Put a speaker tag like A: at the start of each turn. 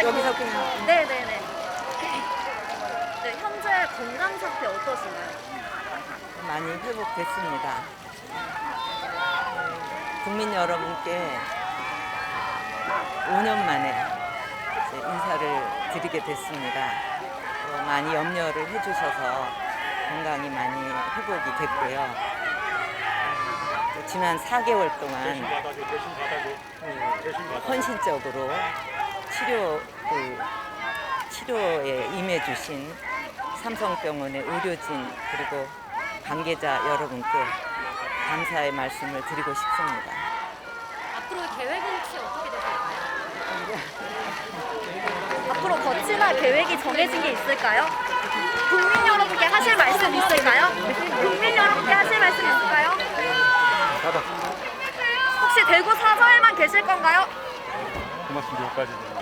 A: 현재
B: 여기서
A: 건-
B: 그냥
A: 네네네. 네, 현재 건강 상태 어떠신가요?
B: 많이 회복됐습니다. 네, 국민 여러분께 5년 만에 이제 인사를 드리게 됐습니다. 또 많이 염려를 해주셔서 건강이 많이 회복이 됐고요. 어, 또 지난 4개월 동안
C: 대신 받아줘, 대신 받아줘.
B: 그
C: 대신 받아줘.
B: 헌신적으로 치료 그 치료에 임해주신 삼성병원의 의료진 그리고 관계자 여러분께 감사의 말씀을 드리고 싶습니다.
A: 앞으로 계획은 혹시 어떻게 되실까요? 앞으로 거치나 계획이 정해진 게 있을까요? 국민 여러분께 하실 말씀 있을까요? 국민 여러분께 하실 말씀 있을까요? 혹시 대구 사저에만 계실 건가요?
C: 고맙습니다. 여기까지.